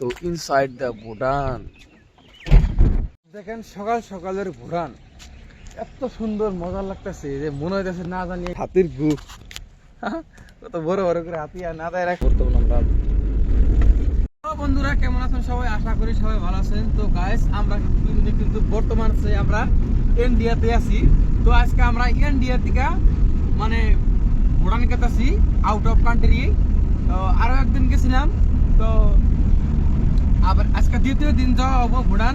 তো inside the Bhutan দেখেন, সকাল সকালের ভুটান এত সুন্দর মজা লাগতেছে যে মনে হইতেছে না জানি হাতির গু। কত বড় বড় করে হাতি আর না দেয় রাখ করতাম আমরা বন্ধুরা, কেমন আছেন সবাই? আশা করি সবাই ভালো আছেন। তো গাইস আমরা কিন্তু কিন্তু বর্তমান আমরা ইন্ডিয়াতে আছি। তো আজকে আমরা ইন্ডিয়া থেকে মানে ভুটান গেতেছি আউট অফ কান্ট্রি তো আরও একদিন গেছিলাম। তো আবার আজকে দ্বিতীয় দিন যাওয়া হব ভুটান।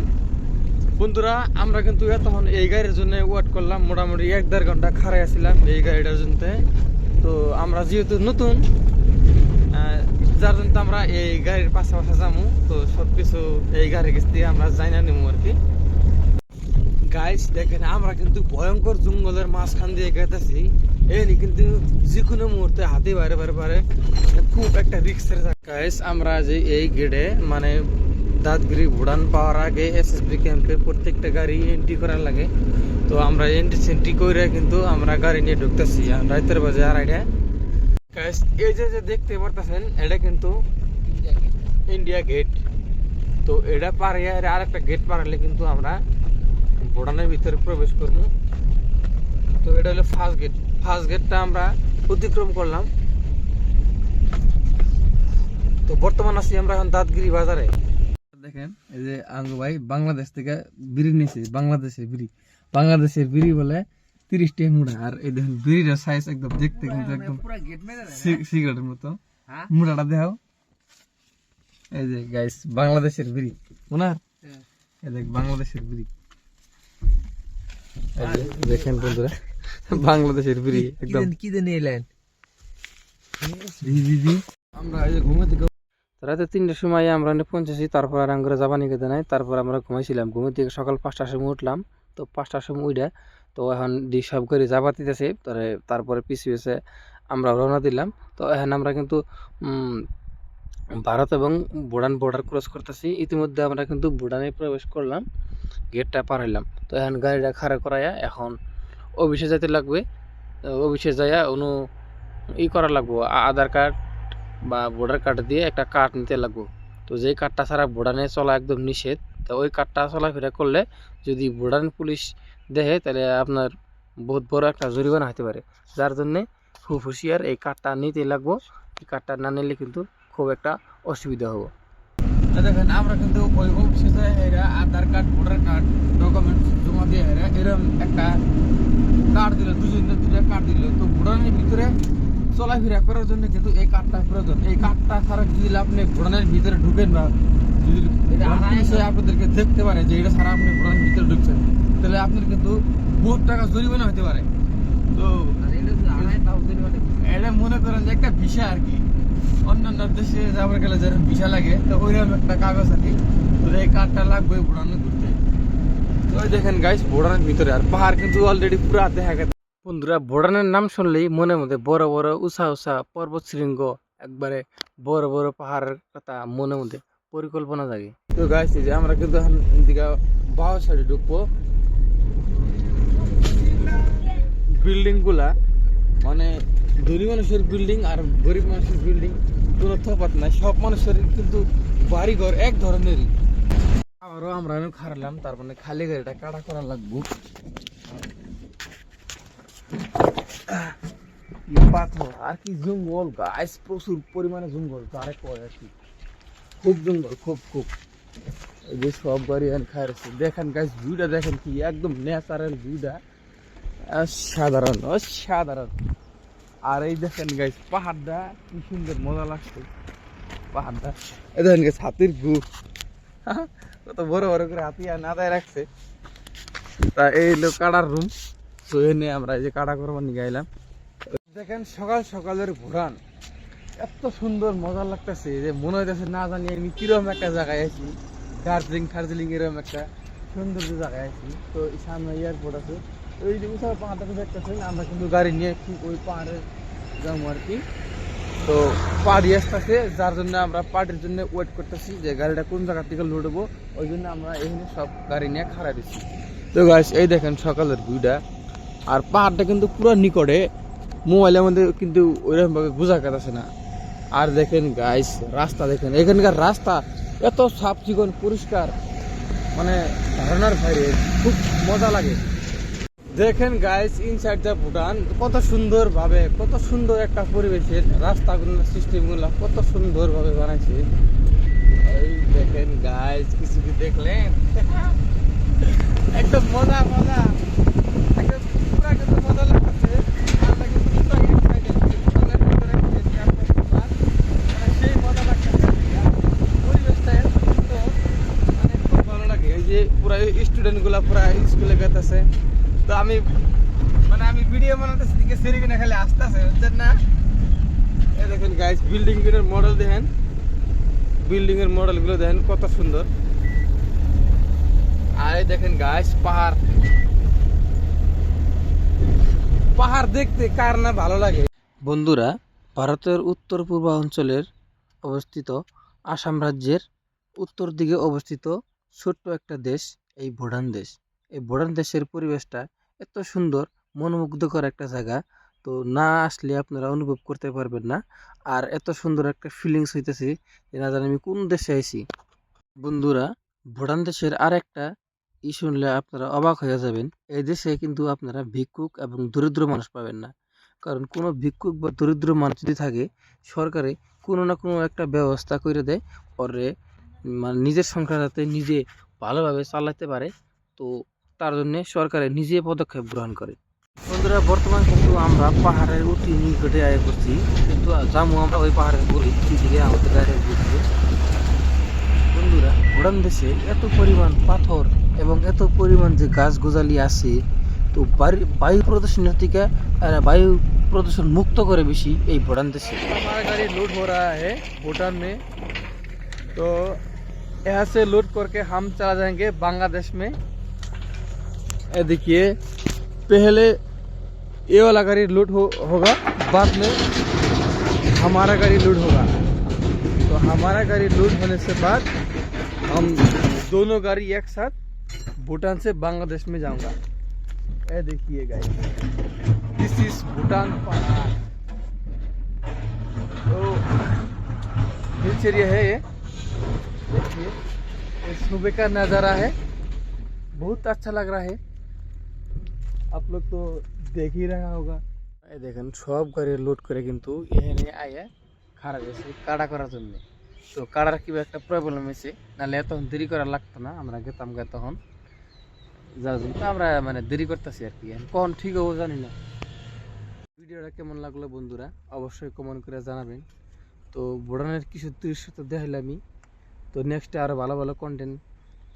বন্ধুরা, আমরা কিন্তু তখন এই গাড়ির জন্য ওয়েট করলাম। মোটামুটি এক দেড় ঘণ্টা খাড়াই আসছিলাম এই গাড়িটার জন্য। তো আমরা যেহেতু নতুন যার জন্য আমরা এই গাড়ির পাশাপাশি যাব তো সব কিছু এই গাড়ির কাছ আমরা যাই না আর কি। গাইস দেখেন, আমরা কিন্তু ভয়ঙ্কর জঙ্গলের মাঝখান দিয়ে গেতেছি। এই কিন্তু যে কোনো মুহূর্তে হাতি বাইরে বাইরে পারে খুব একটা রিক্সের গাইস আমরা যে এই গেটে মানে দাঁতগিরি ভুটান পাওয়ার আগে এসএসবি ক্যাম্পের প্রত্যেকটা গাড়ি এন্ট্রি করার লাগে। তো আমরা এন্ট্রি সেন্ট্রি করে কিন্তু আমরা গাড়ি নিয়ে ঢুকতেছি। আর রাতের বাজে আড়াইটা এই যে যে দেখতে পারতেছেন, এটা কিন্তু ইন্ডিয়া গেট তো এটা পার আর একটা গেট পার হলে কিন্তু আমরা ভুটানের ভিতরে প্রবেশ করব। তো এটা হলো ফার্স্ট গেট ফার্স্ট গেটটা আমরা অতিক্রম করলাম। তো বর্তমান আছি আমরা এখন দাঁতগিরি বাজারে। দেখেন এই যে আঙ্গু ভাই বাংলাদেশ থেকে বিড়ি নিয়েছে বাংলাদেশের বিড়ি। বাংলাদেশের বিড়ি বলে তিরিশ টাকা মুড়া। আর এই দেখেন বিড়িটার সাইজ একদম দেখতে কিন্তু একদম সিগারেটের মতো। মুড়াটা দেখাও। এই যে গাইস বাংলাদেশের বিড়ি। ওনার এই দেখ বাংলাদেশের বিড়ি। দেখেন বন্ধুরা বাংলাদেশের বিড়ি একদম। কি দিয়ে নিয়ে এলেন আমরা এই ঘুমাতে রাতে তিনটার সময় আমরা পৌঁছেছি, তারপর আর আমরা যাবানি খেতে নাই। তারপর আমরা ঘুমাইছিলাম। ঘুমে থেকে সকাল পাঁচটার সময় উঠলাম। তো পাঁচটার সময় উঠে তো এখন দি সব করে তারে, তারপরে পিছু এসে আমরা রওনা দিলাম। তো এখন আমরা কিন্তু ভারত এবং ভুটান বর্ডার ক্রস করতেছি। ইতিমধ্যে আমরা কিন্তু ভুটানে প্রবেশ করলাম, গেটটা পার হইলাম। তো এখন গাড়িটা খাড়া করাইয়া এখন অফিসে যাইতে লাগবে। অফিসে যাইয়া অনু, ই করা লাগবো আধার কার্ড বা ভোটার কার্ড দিয়ে একটা কার্ড নিতে লাগবো। তো যেই কার্ডটা ছাড়া ভুটানে চলা একদম নিষেধ, তো ওই কার্ডটা চলাফেরা করলে যদি ভুটান পুলিশ দেখে, তাহলে আপনার বহুত বড় একটা জরিমানা হতে পারে। যার জন্যে খুব হুঁশিয়ার এই কার্ডটা নিতে লাগবো। এই কার্ডটা না নিলে কিন্তু খুব একটা অসুবিধা হব। দেখেন, আমরা কিন্তু ওই অফিসে Aadhaar card voter card documents জমা দিয়ে এরা এরকম একটা কার্ড দিল, দুজন দুটা কার্ড দিল। তো ভুটানের ভিতরে চলাফেরা করার জন্য কিন্তু এই কার্ডটা প্রয়োজন। এই কার্ডটা ছাড়া যদি আপনি ভুটানের ভিতরে ঢুকেন বা যদি আপনাদেরকে দেখতে পারে যে এটা ছাড়া আপনি ভুটানের ভিতরে ঢুকছেন তাহলে আপনার কিন্তু বহুত টাকা জরিমানা হতে পারে। তো এটা মনে করেন যে একটা ভিসা আর কি। অন্যান্য দেশে যাবার গেলে যেরকম ভিসা লাগে তো ওইরকম একটা কাগজ আর কি। তো এই কার্ডটা লাগবে ভুটানে ঘুরতে তো দেখেন গাইস ভুটানের ভিতরে আর পাহাড় কিন্তু অলরেডি পুরো দেখা গেছে। বন্ধুরা ভুটানের নাম শুনলেই মনে মধ্যে বড় বড় উষা উষা পর্বত শৃঙ্গ, একবারে বড় বড় পাহাড়ের কথা মনে মধ্যে পরিকল্পনা জাগে। তো এই যে আমরা কিন্তু এদিকে বাও সাইডে ঢুকবো। বিল্ডিংগুলা মানে ধনী মানুষের বিল্ডিং আর গরিব মানুষের বিল্ডিং কোনো তফাৎ নাই। সব মানুষের কিন্তু বাড়ি ঘর এক ধরনেরই। আবারও আমরা খারালাম তার মানে খালি গাড়িটা কাটা করা লাগবো। কি পাথর, আর কি জঙ্গল গাছ প্রচুর পরিমাণে জঙ্গল, তারে কয় আর কি। খুব জঙ্গল, খুব খুব। এই যে সব গাড়ি এখানে খাই রয়েছে। দেখেন গাছ ভিউটা দেখেন কি, একদম ন্যাচারাল ভিউটা। সাধারণ অসাধারণ। আর এই দেখেন গাইস পাহাড়টা, কি সুন্দর মজা লাগছে। পাহাড়টা। এই দেখেন গাইস হাতির গু। কত বড় বড় করে হাতি আর নাদায় রাখছে। তা এই লোক কাটার রুম তো এনে আমরা এই যে কাটা করবার নিয়ে গাইলাম দেখেন সকাল সকালের ঘোরান। এত সুন্দর মজা লাগতেছে যে মনে হইতেছে না জানি আমি কীরকম একটা জায়গায় আছি। দার্জিলিং, ফার্জিলিং এরকম একটা সুন্দর জায়গায় আছি। তো সামনে এয়ারপোর্ট আছে। ওই যে উষা পাহাড়টা দেখতেছেন, আমরা কিন্তু গাড়ি নিয়ে ঠিক ওই পাহাড়ে যাব আর কি। তো পাড়ি আসতেছে, যার জন্য আমরা পার্টির জন্য ওয়েট করতেছি যে গাড়িটা কোন জায়গা থেকে লুটবো ওই জন্য আমরা এখানে সব গাড়ি নিয়ে খাড়া দিচ্ছি। তো গাছ এই দেখেন সকালের ভিউটা। আর পাহাড়টা কিন্তু পুরো নিকটে। মোবাইলের মধ্যে কিন্তু ওইরকম ভাবে বোঝা যাচ্ছে না। আর দেখেন গাইস রাস্তা দেখেন, এখানকার রাস্তা এত সাফ চিকন পরিষ্কার। মানে ধারণার বাইরে খুব মজা লাগে। দেখেন গাইস ইনসাইড দ্য ভুটান কত সুন্দরভাবে, কত সুন্দর একটা পরিবেশের রাস্তাগুলো সিস্টেমগুলো কত সুন্দরভাবে বানাইছে। এই দেখেন গাইস কিছু কি দেখলেন? একদম মজা মজা একদম পুরা কিন্তু মজা লাগতেছে আমরা কিন্তু পুরা excited, ভুটানের ভিতরে গেছি আমরা একবার। মানে সেই মজা লাগতেছে আর পরিবেশটা এত সুন্দর, মানে খুব ভালো লাগে এই যে পুরা স্টুডেন্টগুলা পুরা স্কুলে গেতেছে। তো আমি মানে আমি ভিডিও বানাতেছি দিকে সেরি কিনা খালি আসতেছে। বুঝছেন না? এই দেখেন গাইস বিল্ডিংগুলোর মডেল দেখেন। বিল্ডিং এর মডেলগুলো দেখেন, কত সুন্দর। আর এই দেখেন গাইস পাহাড়। পাহাড় দেখতে কার না ভালো লাগে? বন্ধুরা, ভারতের উত্তর পূর্বাঞ্চলের অবস্থিত আসাম রাজ্যের উত্তর দিকে অবস্থিত ছোট্ট একটা দেশ। এই ভুটান দেশ। এই ভুটান দেশের পরিবেশটা এত সুন্দর, মনোমুগ্ধকর একটা জায়গা। তো না আসলে আপনারা অনুভব করতে পারবেন না। আর এত সুন্দর একটা ফিলিংস হইতেছে যে না জানি আমি কোন দেশে আইছি। বন্ধুরা, ভুটান দেশের আর একটা ই শুনলে আপনারা অবাক হয়ে যাবেন। এই দেশে কিন্তু আপনারা ভিক্ষুক এবং দরিদ্র মানুষ পাবেন না। কারণ কোনো ভিক্ষুক বা দরিদ্র মানুষ যদি থাকে, সরকারে কোনো না কোনো একটা ব্যবস্থা করে দেয়। পরে মানে নিজের সংসার যাতে নিজে ভালোভাবে চালাতে পারে তো তার জন্য সরকারে নিজে পদক্ষেপ গ্রহণ করে বন্ধুরা বর্তমান কিন্তু আমরা পাহাড়ের অতি নিকটে আয় করছি কিন্তু যাবো আমরা ওই পাহাড়ের গলি দিকে আমাদের গাড়ি ঘুরতে বন্ধুরা ভুটান দেশে এত পরিমাণ পাথর এবং এত পরিমাণ যে গাছ গোজালি আছে তো বাড়ি- বায়ু প্রদূষণের থেকে আহ, বায়ু प्रदूषण मुक्त करे बेशी यही भूटान देश से हमारा गाड़ी लूट हो रहा है भूटान में तो यहाँ से लूट करके हम चला जाएँगे बांग्लादेश में। ये देखिए पहले ये वाला गाड़ी लूट हो, होगा बाद में हमारा गाड़ी लूट होगा। तो हमारा गाड़ी लूट होने से बाद हम दोनों गाड़ी एक साथ भूटान से बांग्लादेश में जाऊँगा। ये देखिए गाइस दिस इज़ भूटान पहाड़ तो हिल्स है ये। देखिए ये सुबह का नज़ारा है बहुत अच्छा लग रहा है आप लोग तो देख ही रहा होगा এই দেখেন সব গাড়ি লোড করে কিন্তু এখানে আয়া খারাপ হয়েছে কাটা করার জন্য তো কাটার কি একটা প্রবলেম হয়েছে নাহলে এত দেরি করা লাগতো না আমরা গেতাম গে তখন যার জন্য আমরা মানে দেরি করতেছি আর কি এখন কখন ঠিক হবো জানি না ভিডিওটা কেমন লাগলো বন্ধুরা অবশ্যই কমেন্ট করে জানাবেন তো ভুটানের কিছু দৃশ্য তো দেখাইলামই তো নেক্সটে আরও ভালো ভালো কন্টেন্ট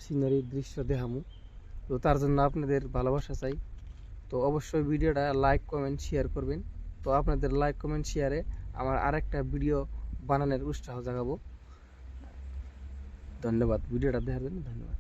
সিনারি দৃশ্য দেখামু। তো তার জন্য আপনাদের ভালোবাসা চাই। তো অবশ্যই ভিডিওটা লাইক কমেন্ট শেয়ার করবেন। তো আপনাদের লাইক কমেন্ট শেয়ারে আমার আরেকটা ভিডিও বানানোর উৎসাহ জাগাবো। ধন্যবাদ। ভিডিওটা দেখার জন্য ধন্যবাদ।